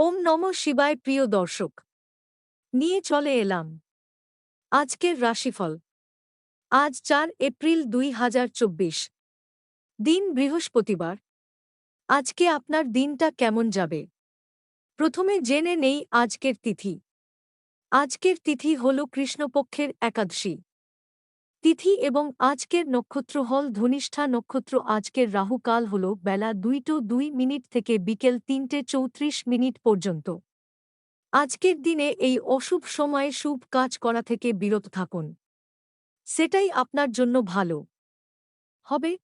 ওম নম শিবায় প্রিয় দর্শক। নিয়ে চলে এলাম। আজকের রাশিফল। আজ চার এপ্রিল দুই হাজার চব্বিশ। দিন বৃহস্পতিবার। আজকে আপনার দিনটা কেমন যাবে? প্রথমে জেনে নেই আজকের তিথি। আজকের তিথি হল কৃষ্ণপক্ষের একাদশী। তিথি এবং আজকের নক্ষত্র হল ধনিষ্ঠা নক্ষত্র। আজকের রাহুকাল হল বেলা দুইটো দুই মিনিট থেকে বিকেল তিনটে চৌত্রিশ মিনিট পর্যন্ত। আজকের দিনে এই অশুভ সময়ে শুভ কাজ করা থেকে বিরত থাকুন। সেটাই আপনার জন্য ভালো। হবে?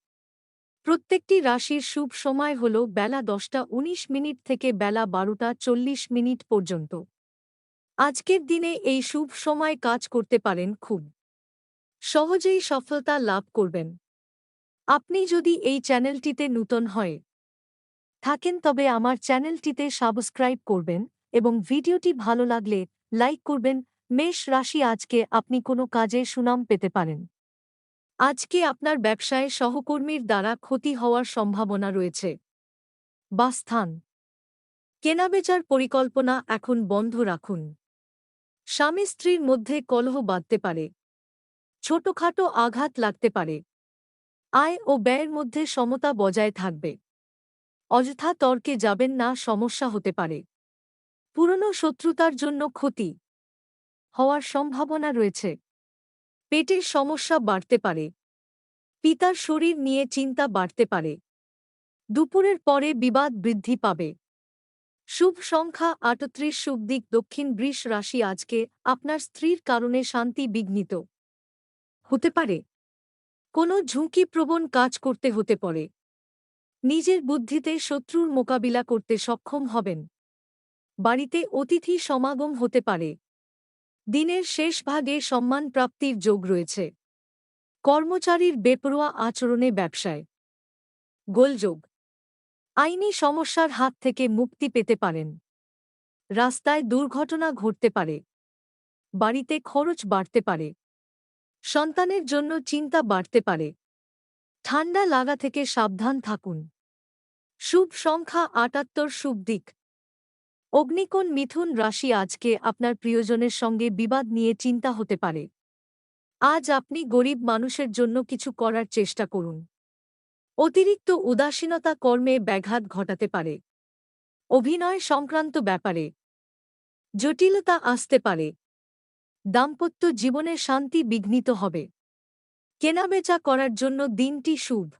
প্রত্যেকটি রাশির শুভ সময় হল বেলা দশটা উনিশ মিনিট থেকে বেলা বারোটা চল্লিশ মিনিট পর্যন্ত। আজকের দিনে এই শুভ সময় কাজ করতে পারেন খুব। সহজেই সফলতা লাভ করবেন। আপনি যদি এই চ্যানেলটিতে নূতন হয় থাকেন, তবে আমার চ্যানেলটিতে সাবস্ক্রাইব করবেন এবং ভিডিওটি ভালো লাগলে লাইক করবেন। মেষ রাশি, আজকে আপনি কোনো কাজে সুনাম পেতে পারেন। আজকে আপনার ব্যবসায় সহকর্মীর দ্বারা ক্ষতি হওয়ার সম্ভাবনা রয়েছে। বাস্থান কেনাবেচার পরিকল্পনা এখন বন্ধ রাখুন। স্বামী স্ত্রীর মধ্যে কলহ বাঁধতে পারে। ছোটখাটো আঘাত লাগতে পারে। আয় ও ব্যয়ের মধ্যে সমতা বজায় থাকবে। অযথা তর্কে যাবেন না, সমস্যা হতে পারে। পুরনো শত্রুতার জন্য ক্ষতি হওয়ার সম্ভাবনা রয়েছে। পেটের সমস্যা বাড়তে পারে। পিতার শরীর নিয়ে চিন্তা বাড়তে পারে। দুপুরের পরে বিবাদ বৃদ্ধি পাবে। শুভ সংখ্যা আটত্রিশ, শুভ দিক, দক্ষিণ বৃষ রাশি আজকে আপনার স্ত্রীর কারণে শান্তি বিঘ্নিত। হতে পারে। কোনো ঝুঁকিপ্রবণ কাজ করতে হতে পারে। নিজের বুদ্ধিতে শত্রুর মোকাবিলা করতে সক্ষম হবেন। বাড়িতে অতিথি সমাগম হতে পারে। দিনের শেষ ভাগে সম্মান প্রাপ্তির যোগ রয়েছে। কর্মচারীর বেপরোয়া আচরণে ব্যবসায়। গোলযোগ। আইনি সমস্যার হাত থেকে মুক্তি পেতে পারেন। রাস্তায় দুর্ঘটনা ঘটতে পারে। বাড়িতে খরচ বাড়তে পারে। সন্তানের জন্য চিন্তা বাড়তে পারে। ঠান্ডা লাগা থেকে সাবধান থাকুন। শুভ সংখ্যা আটাত্তর, শুভ দিক। অগ্নিকোণ মিথুন রাশি আজকে আপনার প্রিয়জনের সঙ্গে বিবাদ নিয়ে চিন্তা হতে পারে। আজ আপনি গরিব মানুষের জন্য কিছু করার চেষ্টা করুন। অতিরিক্ত উদাসীনতা কর্মে ব্যাঘাত ঘটাতে পারে। অভিনয় সংক্রান্ত ব্যাপারে। জটিলতা আসতে পারে। দাম্পত্য জীবনে শান্তি বিঘ্নিত হবে। কেনাবেচা করার জন্য দিনটি শুভ।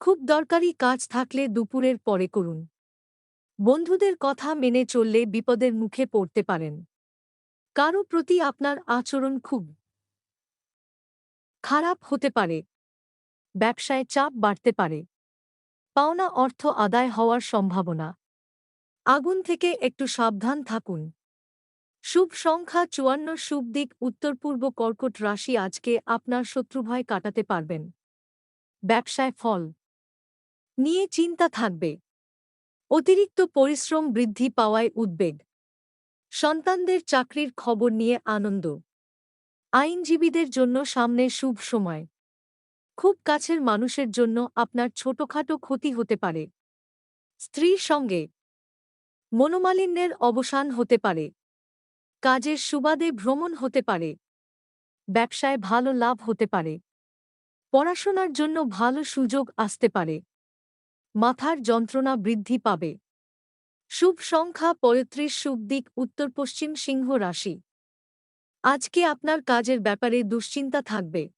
খুব দরকারি কাজ থাকলে দুপুরের পরে করুন। বন্ধুদের কথা মেনে চললে বিপদের মুখে পড়তে পারেন। কারও প্রতি আপনার আচরণ খুব খারাপ হতে পারে। ব্যবসায় চাপ বাড়তে পারে। পাওনা অর্থ আদায় হওয়ার সম্ভাবনা। আগুন থেকে একটু সাবধান থাকুন। শুভ সংখ্যা চুয়ান্ন, শুভ দিক, উত্তর পূর্ব কর্কট রাশি আজকে আপনার শত্রুভয় কাটাতে পারবেন। ব্যবসায় ফল। নিয়ে চিন্তা থাকবে। অতিরিক্ত পরিশ্রম বৃদ্ধি পাওয়ায় উদ্বেগ। সন্তানদের চাকরির খবর নিয়ে আনন্দ। আইনজীবীদের জন্য সামনে শুভ সময়। খুব কাছের মানুষের জন্য আপনার ছোটখাটো ক্ষতি হতে পারে। স্ত্রীর সঙ্গে। মনোমালিন্যের অবসান হতে পারে। কাজের সুবাদে ভ্রমণ হতে পারে। ব্যবসায় ভালো লাভ হতে পারে। পড়াশোনার জন্য ভালো সুযোগ আসতে পারে। মাথার যন্ত্রণা বৃদ্ধি পাবে। শুভ সংখ্যা পঁয়ত্রিশ, শুভ দিক উত্তর পশ্চিম সিংহ রাশি। আজকে আপনার কাজের ব্যাপারে দুশ্চিন্তা থাকবে।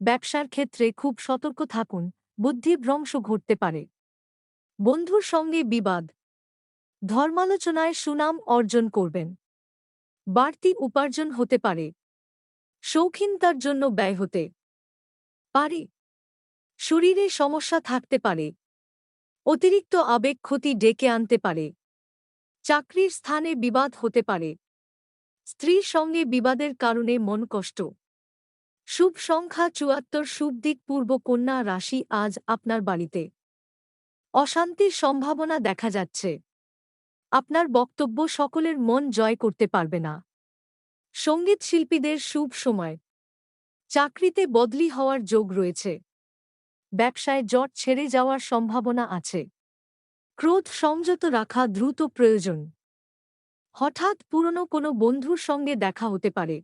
ব্যবসার ক্ষেত্রে খুব সতর্ক থাকুন বুদ্ধিভ্রংশ ঘটতে পারে। বন্ধুর সঙ্গে বিবাদ। ধর্মালোচনায় সুনাম অর্জন করবেন। বাড়তি উপার্জন হতে পারে। শৌখিনতার জন্য ব্যয় হতে পারে। শরীরে সমস্যা থাকতে পারে। অতিরিক্ত আবেগ ক্ষতি ডেকে আনতে পারে। চাকরির স্থানে বিবাদ হতে পারে। স্ত্রীর সঙ্গে বিবাদের কারণে মন কষ্ট। শুভ সংখ্যা চুয়াত্তর, শুভ দিক পূর্ব কন্যা রাশি আজ আপনার বাড়িতে। অশান্তির সম্ভাবনা দেখা যাচ্ছে। আপনার বক্তব্য সকলের মন জয় করতে পারবে না। সংগীত শিল্পীদের শুভ সময়। চাকরিতে বদলি হওয়ার যোগ রয়েছে। ব্যবসায় জট ছেড়ে যাওয়ার সম্ভাবনা আছে। ক্রোধ সংযত রাখা দ্রুত প্রয়োজন। হঠাৎ পুরনো কোনো বন্ধুর সঙ্গে দেখা হতে পারে।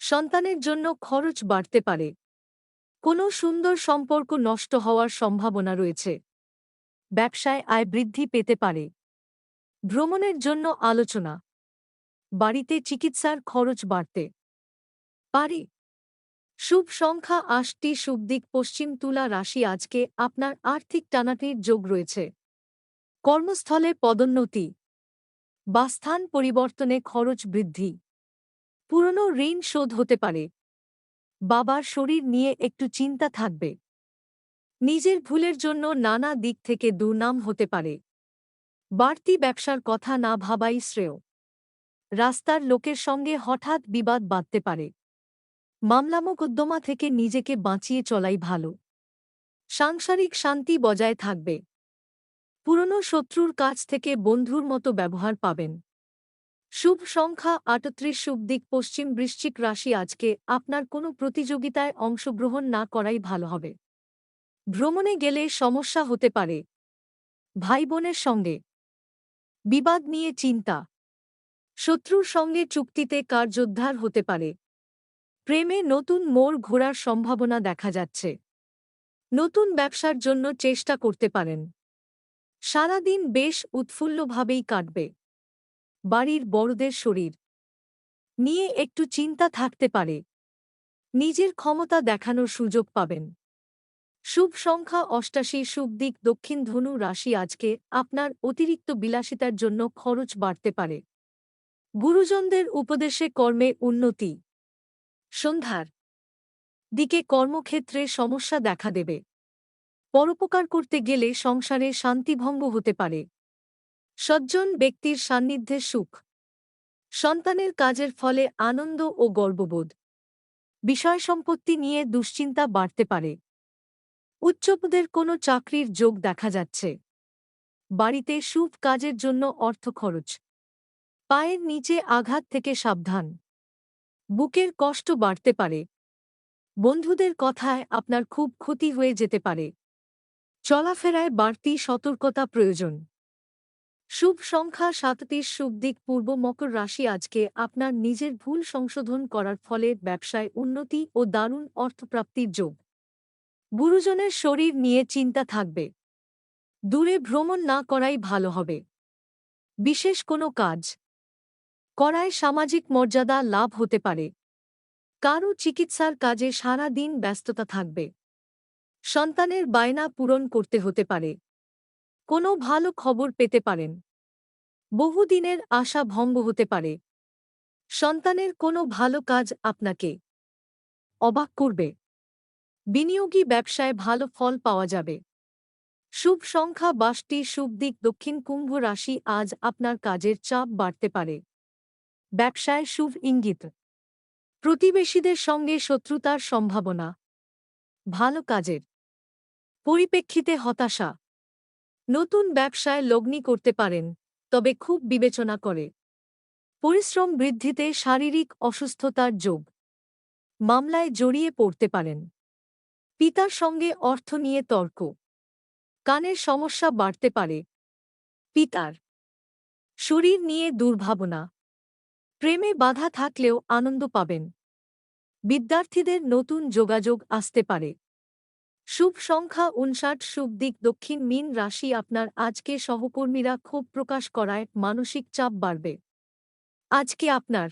সন্তানের জন্য খরচ বাড়তে পারে। কোনো সুন্দর সম্পর্ক নষ্ট হওয়ার সম্ভাবনা রয়েছে। ব্যবসায় আয় বৃদ্ধি পেতে পারে। ভ্রমণের জন্য আলোচনা। বাড়িতে চিকিৎসার খরচ বাড়তে। পারে। শুভ সংখ্যা আটটি শুভ দিক পশ্চিম তুলা রাশি আজকে আপনার আর্থিক টানাটির যোগ রয়েছে। কর্মস্থলে পদোন্নতি। বাস্থান পরিবর্তনে খরচ বৃদ্ধি। পুরনো ঋণ শোধ হতে পারে। বাবার শরীর নিয়ে একটু চিন্তা থাকবে। নিজের ভুলের জন্য নানা দিক থেকে দুর্নাম হতে পারে। বাড়তি ব্যবসার কথা না ভাবাই শ্রেয়। রাস্তার লোকের সঙ্গে হঠাৎ বিবাদ বাঁধতে পারে। মামলা মোকদ্দমা থেকে নিজেকে বাঁচিয়ে চলাই ভালো। সাংসারিক শান্তি বজায় থাকবে। পুরনো শত্রুর কাছ থেকে বন্ধুর মতো ব্যবহার পাবেন। শুভ সংখ্যা আটত্রিশ, শুভ দিক, পশ্চিম বৃশ্চিক রাশি আজকে আপনার কোনো প্রতিযোগিতায় অংশগ্রহণ না করাই ভালো হবে। ভ্রমণে গেলে সমস্যা হতে পারে। ভাই বোনের সঙ্গে বিবাদ নিয়ে চিন্তা। শত্রুর সঙ্গে চুক্তিতে কার্যোদ্ধার হতে পারে। প্রেমে নতুন মোড় ঘোরার সম্ভাবনা দেখা যাচ্ছে। নতুন ব্যবসার জন্য চেষ্টা করতে পারেন। সারাদিন বেশ উৎফুল্লভাবেই কাটবে। বাড়ির বড়দের শরীর নিয়ে একটু চিন্তা থাকতে পারে। নিজের ক্ষমতা দেখানোর সুযোগ পাবেন। শুভ সংখ্যা অষ্টাশি, শুভ দিক দক্ষিণ ধনু রাশি আজকে আপনার অতিরিক্ত বিলাসিতার জন্য খরচ বাড়তে পারে। গুরুজনদের উপদেশে কর্মে উন্নতি। সন্ধ্যার দিকে কর্মক্ষেত্রে সমস্যা দেখা দেবে। পরোপকার করতে গেলে সংসারে শান্তিভঙ্গ হতে পারে। সজ্জন ব্যক্তির সান্নিধ্যে সুখ। সন্তানের কাজের ফলে আনন্দ ও গর্ববোধ। বিষয় সম্পত্তি নিয়ে দুশ্চিন্তা বাড়তে পারে। উচ্চপদের কোনো চাকরির যোগ দেখা যাচ্ছে। বাড়িতে শুভ কাজের জন্য অর্থ খরচ। পায়ের নিচে আঘাত থেকে সাবধান। বুকের কষ্ট বাড়তে পারে। বন্ধুদের কথায় আপনার খুব ক্ষতি হয়ে যেতে পারে। চলাফেরায় বাড়তি সতর্কতা প্রয়োজন। শুভ সংখ্যা সাতটির শুভ দিক পূর্ব মকর রাশি আজকে আপনার নিজের ভুল সংশোধন করার ফলে ব্যবসায় উন্নতি ও দারুণ অর্থপ্রাপ্তির যোগ। গুরুজনের শরীর নিয়ে চিন্তা থাকবে। দূরে ভ্রমণ না করাই ভালো হবে। বিশেষ কোনো কাজ। করায় সামাজিক মর্যাদা লাভ হতে পারে। কারও চিকিৎসার কাজে সারা দিন ব্যস্ততা থাকবে। সন্তানের বায়না পূরণ করতে হতে পারে। কোনো ভালো খবর পেতে পারেন। বহুদিনের আশা ভঙ্গ হতে পারে। সন্তানের কোনো ভালো কাজ আপনাকে অবাক করবে। বিনিয়োগী ব্যবসায় ভালো ফল পাওয়া যাবে। শুভ সংখ্যা বাসটি শুভ দিক দক্ষিণ কুম্ভ রাশি আজ আপনার কাজের চাপ বাড়তে পারে। ব্যবসায় শুভ ইঙ্গিত। প্রতিবেশীদের সঙ্গে শত্রুতার সম্ভাবনা। ভালো কাজের। পরিপ্রেক্ষিতে হতাশা। নতুন ব্যবসায় লগ্নি করতে পারেন, তবে খুব বিবেচনা করে। পরিশ্রম বৃদ্ধিতে শারীরিক অসুস্থতার যোগ। মামলায় জড়িয়ে পড়তে পারেন। পিতার সঙ্গে অর্থ নিয়ে তর্ক। কানের সমস্যা বাড়তে পারে। পিতার। শরীর নিয়ে দুর্ভাবনা। প্রেমে বাধা থাকলেও আনন্দ পাবেন। বিদ্যার্থীদের নতুন যোগাযোগ আসতে পারে। শুভ সংখ্যা উনষাট শুভ দিক, দক্ষিণ মিন রাশি আপনার আজকে সহকর্মীরা ক্ষোভ প্রকাশ করায় মানসিক চাপ বাড়বে। আজকে আপনার।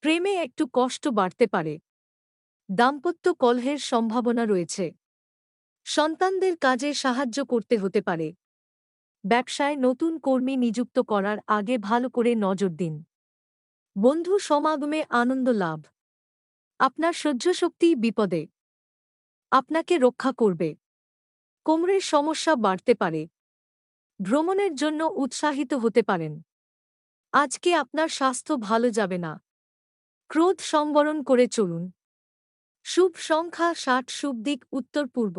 প্রেমে একটু কষ্ট বাড়তে পারে। দাম্পত্য কলহের সম্ভাবনা রয়েছে। সন্তানদের কাজে সাহায্য করতে হতে পারে। ব্যবসায় নতুন কর্মী নিযুক্ত করার আগে ভালো করে নজর দিন। বন্ধু সমাগমে আনন্দ লাভ। আপনার সহ্যশক্তি বিপদে। আপনাকে রক্ষা করবে। কোমরের সমস্যা বাড়তে পারে। ভ্রমণের জন্য উৎসাহিত হতে পারেন। আজকে আপনার স্বাস্থ্য ভালো যাবে না। ক্রোধ সংবরণ করে চলুন। শুভ সংখ্যা ষাট শুভ দিক উত্তর পূর্ব।